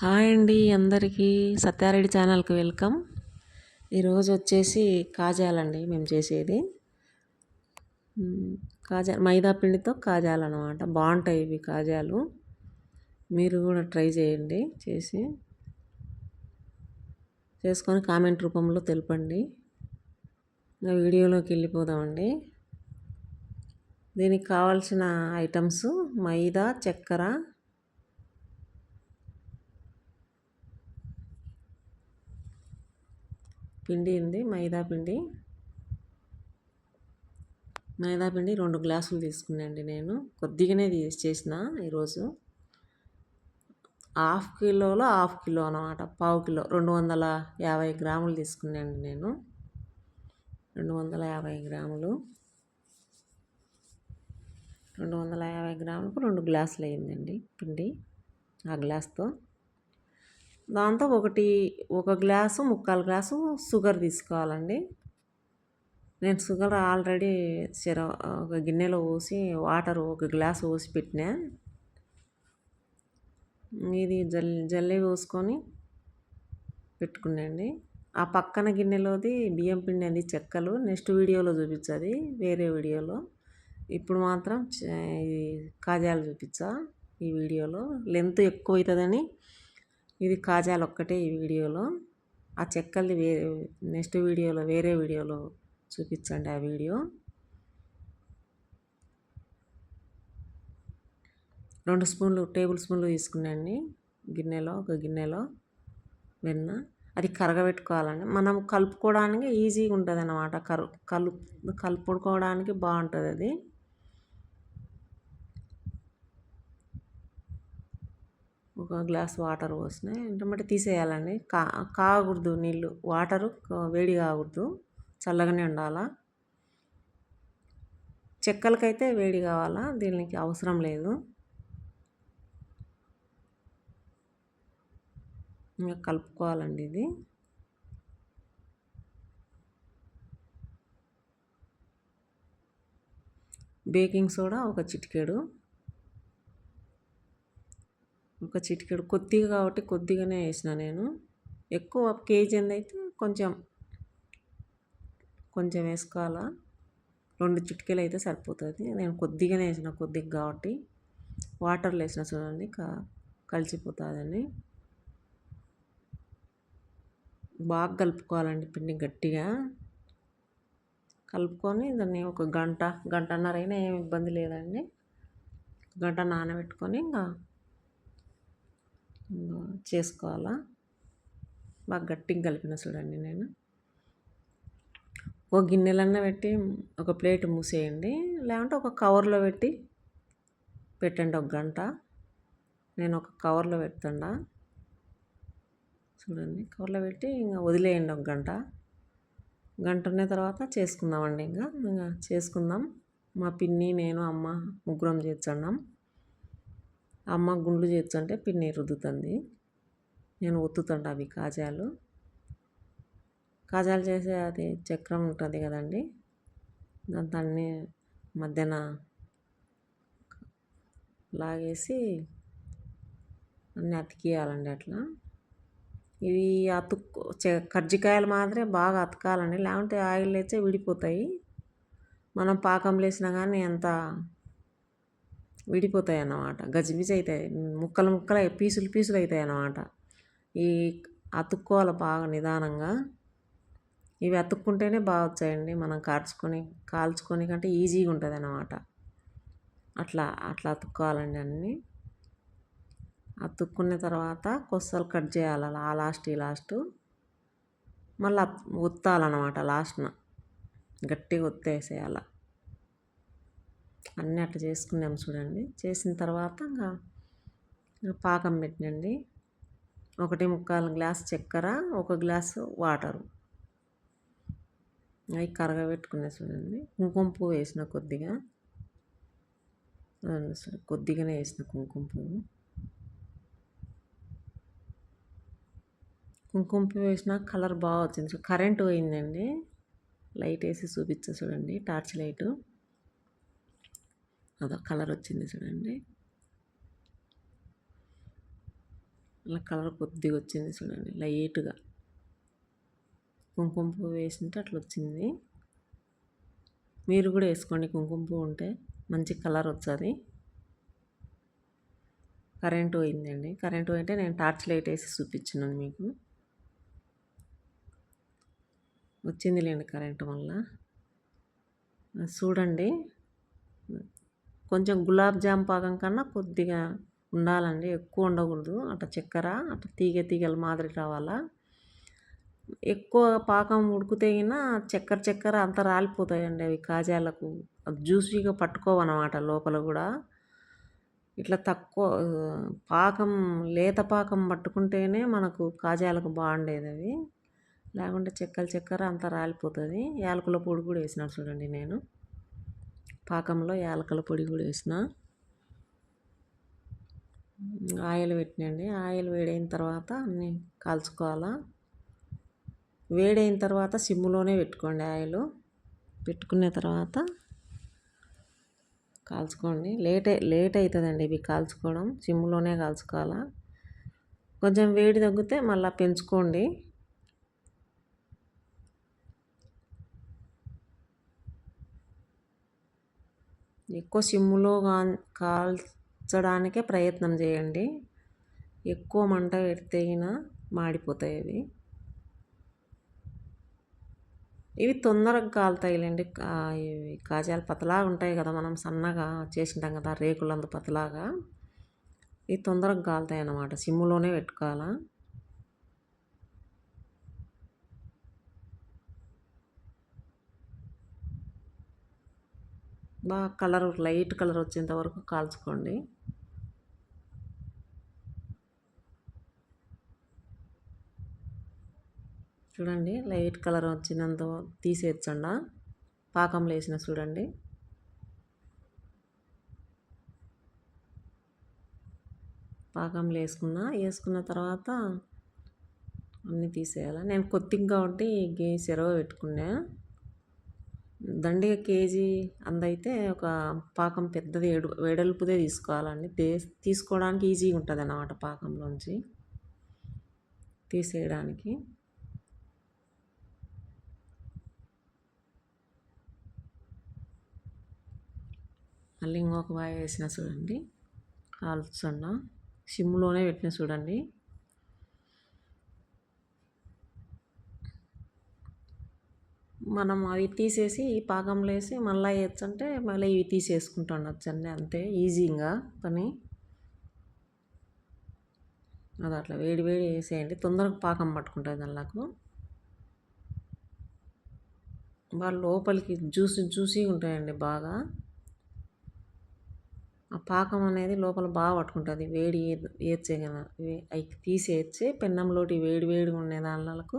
Hi అండి అందరికీ సత్యారెడ్డి ఛానల్కి వెల్కమ్. ఈరోజు వచ్చేసి కాజాలండి మేము చేసేది. కాజా మైదా పిండితో కాజాలు అనమాట బాగుంటాయి ఇవి కాజాలు. మీరు కూడా ట్రై చేయండి చేసి. చేసుకొని కామెంట్ రూపంలో తెలపండి. ఇంకా వీడియోలోకి వెళ్ళిపోదామండి. దీనికి కావాల్సిన ఐటమ్స్ మైదా చక్కెర పిండి ఉంది మైదా పిండి. మైదా పిండి రెండు గ్లాసులు తీసుకున్నాండి నేను. కొద్దిగానే తీసి చేసిన ఈరోజు. హాఫ్ కిలోలో హాఫ్ కిలో అనమాట పావు కిలో. రెండు వందల యాభై గ్రాములు తీసుకున్నాండి నేను. రెండు వందల యాభై గ్రాములు. రెండు వందల యాభై గ్రాములకు రెండు గ్లాసులు అయిందండి పిండి ఆ గ్లాస్తో. దాంతో ఒకటి ఒక గ్లాసు ముక్కాలు గ్లాసు షుగర్ తీసుకోవాలండి. నేను షుగర్ ఆల్రెడీ చెర ఒక గిన్నెలో పోసి వాటర్ ఒక గ్లాస్ పోసి పెట్టినా. ఇది జల్ జల్లె పోసుకొని పెట్టుకున్నాండి. ఆ పక్కన గిన్నెలోది బియ్యం పిండి అది చెక్కలు. నెక్స్ట్ వీడియోలో చూపించది వేరే వీడియోలో. ఇప్పుడు మాత్రం ఇది కాజాలు చూపించా ఈ వీడియోలో. లెంత్ ఎక్కువ అవుతుందని ఇది కాజాలు ఒక్కటే ఈ వీడియోలో. ఆ చెక్కల్ది వేరే నెక్స్ట్ వీడియోలో వేరే వీడియోలో చూపించండి ఆ వీడియో. రెండు స్పూన్లు టేబుల్ స్పూన్లు తీసుకున్నాండి గిన్నెలో ఒక గిన్నెలో వెన్న. అది కరగబెట్టుకోవాలండి. మనం కలుపుకోవడానికి ఈజీగా ఉంటుంది అన్నమాట కరు కలుపు కలుపుకోవడానికి బాగుంటుంది అది ఒక గ్లాస్ వాటర్ పోసిన వెంటనే తీసేయాలండి. కా కాగకూడదు నీళ్ళు. వాటరు వేడి కాకూడదు చల్లగానే ఉండాలా. చెక్కలకైతే వేడి కావాలా. దీనికి అవసరం లేదు. ఇంకా కలుపుకోవాలండి ఇది. బేకింగ్ సోడా ఒక చిటికెడు. ఒక చిటికెడు కొద్దిగా కాబట్టి కొద్దిగానే వేసిన నేను. ఎక్కువ కేజీ అయితే కొంచెం కొంచెం వేసుకోవాలా. రెండు చిటికెలు అయితే సరిపోతుంది. నేను కొద్దిగానే వేసిన కొద్దిగా కాబట్టి. వాటర్లో వేసిన చూడండి క కలిసిపోతుందని. బాగా కలుపుకోవాలండి పిండి గట్టిగా. కలుపుకొని దాన్ని ఒక గంట గంటన్నరైనా ఏం ఇబ్బంది లేదండి. గంట నానబెట్టుకొని ఇంకా చేసుకోవాలా? బాగా గట్టిగా కలిపిన చూడండి నేను. ఒక గిన్నెలన్నా పెట్టి ఒక ప్లేట్ మూసేయండి. లేకుంటే ఒక కవర్లో పెట్టి పెట్టండి ఒక గంట. నేను ఒక కవర్లో పెడుతుండా. చూడండి కవర్లో పెట్టి ఇంకా వదిలేయండి ఒక గంట. గంట ఉన్న తర్వాత చేసుకుందామండి ఇంకా. ఇంకా చేసుకుందాం. మా పిన్ని నేను అమ్మ ముగ్గురం చేర్చున్నాం అమ్మ గుండ్లు చేర్చుంటే పిన్ని రుద్దుతుంది. నేను ఒత్తుతుంట అవి కాజాలు. కాజాలు చేసే అది చక్రం ఉంటుంది కదండి. దాని అన్ని మధ్యన లాగేసి అన్నీ అతికియాలండి అట్లా. ఇవి అతుక్కు కర్జికాయలు మాత్రమే బాగా అతకాలండి. లేకుంటే ఆయిల్ వేస్తే విడిపోతాయి. మనం పాకంలో వేసినా కానీ ఎంత విడిపోతాయి అన్నమాట గజిబిజి అవుతాయి ముక్కలు ముక్కలు పీసులు పీసులు అవుతాయి అన్నమాట ఈ అతుక్కోవాలి బాగా నిదానంగా. ఇవి అతుక్కుంటేనే బాగా వచ్చాయండి. మనం కార్చుకొని కాల్చుకొని కంటే ఈజీగా ఉంటుంది అన్నమాట అట్లా అట్లా అతుక్కోవాలండి అన్నీ. అతుక్కున్న తర్వాత కొస్సలు కట్ చేయాలి అలా ఆ లాస్ట్ ఈ లాస్ట్. మళ్ళీ ఒత్తాలన్నమాట లాస్ట్న. గట్టిగా ఒత్తేసేయాలి అన్నీ అట్లా చేసుకున్నాం చూడండి. చేసిన తర్వాత ఇంకా పాకం పెట్టినండి. ఒకటి ముక్కాలు గ్లాస్ చక్కెర ఒక గ్లాసు వాటరు. అవి కరగబెట్టుకున్నా చూడండి. కుంకుమ పువ్వు వేసిన కొద్దిగా. కొద్దిగానే వేసిన కుంకుమ పువ్వు. కుంకుమ పువ్వు వేసిన కలర్ బాగా వచ్చింది. చూ- కరెంట్ పోయిందండి. లైట్ వేసి చూపించా చూడండి. Torch light. అదో కలర్ వచ్చింది చూడండి. అలా కలర్ కొద్దిగా వచ్చింది చూడండి లైట్గా. కుంకుమ పువ్వు వేసింటే అట్లా వచ్చింది. మీరు కూడా వేసుకోండి కుంకుమ పువ్వు ఉంటే మంచి కలర్ వచ్చేది కరెంటు పోయిందండి కరెంటు పోయింటే నేను టార్చ్ లైట్ వేసి చూపించినాను మీకు. వచ్చింది లేండి కరెంటు వల్ల. చూడండి. కొంచెం గులాబ్ జామ్ పాకం కన్నా కొద్దిగా ఉండాలండి. ఎక్కువ ఉండకూడదు. అట్ట చక్కెర అట్లా తీగ తీగల మాదిరి రావాలా. ఎక్కువ పాకం ఉడికితేగిన చక్కెర చక్కెర అంతా రాలిపోతాయండి అవి కాజాలకు. జ్యూసీగా పట్టుకోవన్నమాట లోపల కూడా. ఇట్లా తక్కువ పాకం లేత పాకం పట్టుకుంటేనే మనకు కాజాలకు బాగుండేది అవి. లేకుంటే చెక్కల చక్కెర అంతా రాలిపోతుంది. యాలకుల పొడి కూడా వేసినట్టు చూడండి నేను. పాకంలో యాలకల పొడి కూడా వేసిన. ఆయిల్ పెట్టినండి. ఆయిల్ వేడైన తర్వాత అన్నీ కాల్చుకోవాలా. వేడైన తర్వాత సిమ్లోనే పెట్టుకోండి ఆయిల్. పెట్టుకున్న తర్వాత కాల్చుకోండి. లేట్ లేట్ అవుతుందండి ఇవి కాల్చుకోవడం. సిమ్లోనే కాల్చుకోవాలా. కొంచెం వేడి తగ్గితే మళ్ళీ పెంచుకోండి. ఎక్కువ సిమ్లో కాల్చడానికే ప్రయత్నం చేయండి. ఎక్కువ మంట పెడితే మాడిపోతాయి అవి. ఇవి తొందరగా కాలుతాయిలేండి. ఇవి కాజాలు పతలాగా ఉంటాయి కదా మనం సన్నగా చేసింటాం కదా రేకులందు పతలాగా. ఇవి తొందరగా కాలుతాయి అన్నమాట సిమ్లోనే పెట్టుకోవాలా? బాగా కలర్ లైట్ కలర్ వచ్చేంత వరకు కాల్చుకోండి. చూడండి లైట్ కలర్ వచ్చినంత తీసేచ్చండి పాకంలో వేసిన చూడండి. పాకంలో వేసుకున్నా వేసుకున్న తర్వాత అన్నీ తీసేయాలి? నేను కొద్దిగా కాబట్టి గే సెరవ పెట్టుకున్నా. దండిగ కేజీ అందైతే ఒక పాకం పెద్దది ఏడు వెడల్పుదే తీసుకోవాలండి. తీసుకోవడానికి ఈజీగా ఉంటుంది అన్నమాట పాకంలోంచి. తీసేయడానికి. మళ్ళీ ఇంకొక వాయి వేసిన చూడండి. కాల్చుండ సిమ్లోనే పెట్టిన చూడండి. మనం అవి తీసేసి ఈ పాకంలో వేసి మళ్ళీ వేయచ్చంటే మళ్ళీ ఇవి తీసేసుకుంటుండొచ్చు అండి అంతే ఈజీగా పని. అది అట్లా వేడి వేడి వేసేయండి. తొందరగా పాకం పట్టుకుంటుంది దానిలకు వాళ్ళ లోపలికి జ్యూసీ జ్యూసీగా ఉంటాయండి బాగా. ఆ పాకం అనేది లోపల బాగా పట్టుకుంటుంది. వేడి ఏర్చే అవి తీసేసి పెన్నంలోటి వేడి వేడిగా ఉండే దానిలకు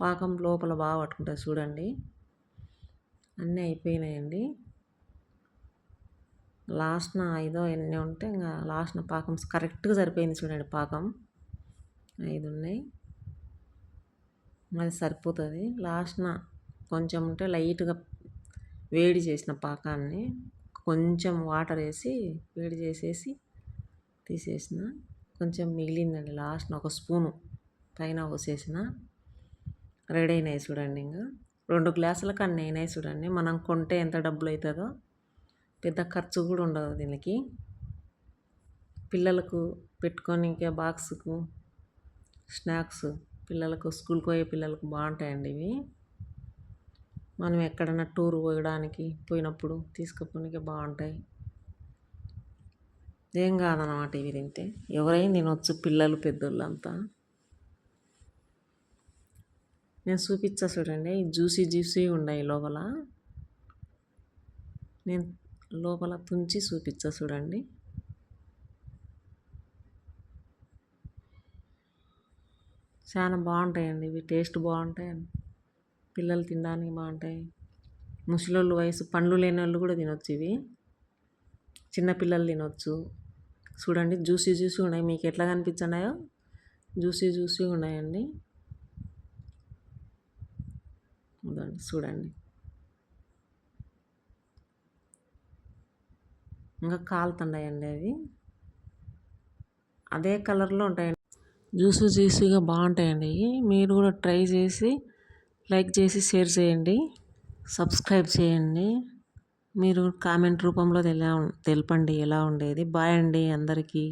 పాకం లోపల బాగా పట్టుకుంటుంది చూడండి. అన్నీ అయిపోయినాయండి. లాస్ట్న ఐదో ఎన్ని ఉంటే ఇంకా లాస్ట్న పాకం కరెక్ట్గా సరిపోయింది చూడండి పాకం. ఐదు ఉన్నాయి. అది సరిపోతుంది. లాస్ట్న కొంచెం ఉంటే లైట్గా వేడి చేసిన పాకాన్ని కొంచెం వాటర్ వేసి వేడి చేసేసి తీసేసిన. కొంచెం మిగిలిందండి లాస్ట్న ఒక స్పూను. పైన పోసేసిన. రెడీ అయినాయి చూడండి ఇంకా. రెండు గ్లాసులకు అన్నీ అయినాయి చూడండి. మనం కొంటే ఎంత డబ్బులు అవుతుందో పెద్ద ఖర్చు కూడా ఉండదు దీనికి. పిల్లలకు పెట్టుకోనికే బాక్స్కు స్నాక్స్ పిల్లలకు స్కూల్కి పోయే పిల్లలకు బాగుంటాయండి ఇవి. మనం ఎక్కడైనా టూర్ పోయడానికి పోయినప్పుడు తీసుకుపోనికి బాగుంటాయి. ఏం కాదన్నమాట ఇవి తింటే. ఎవరైనా తినొచ్చు పిల్లలు పెద్దోళ్ళు అంతా నేను చూపించా చూడండి. జ్యూసీ జ్యూసీ ఉన్నాయి లోపల. నేను లోపల తుంచి చూపించా చూడండి. చాలా బాగుంటాయండి. ఇవి టేస్ట్ బాగుంటాయి. పిల్లలు తినడానికి బాగుంటాయి. ముసలోళ్ళు వయసు పండ్లు లేని వాళ్ళు కూడా తినొచ్చు ఇవి. చిన్నపిల్లలు తినొచ్చు. చూడండి జ్యూసీ జ్యూసీ ఉన్నాయి. మీకు ఎట్లా కనిపించినాయో జ్యూసీ జ్యూసీ ఉన్నాయండి. చూడండి. ఇంకా కాలుతుండయండి అవి. అదే కలర్లో ఉంటాయండి. జ్యూస్ జ్యూసీగా బాగుంటాయండి మీరు కూడా ట్రై చేసి లైక్ చేసి షేర్ చేయండి. సబ్స్క్రైబ్ చేయండి. మీరు కామెంట్ రూపంలో తెలియ తెలపండి ఎలా ఉండేది. బాయ్ అండి అందరికీ.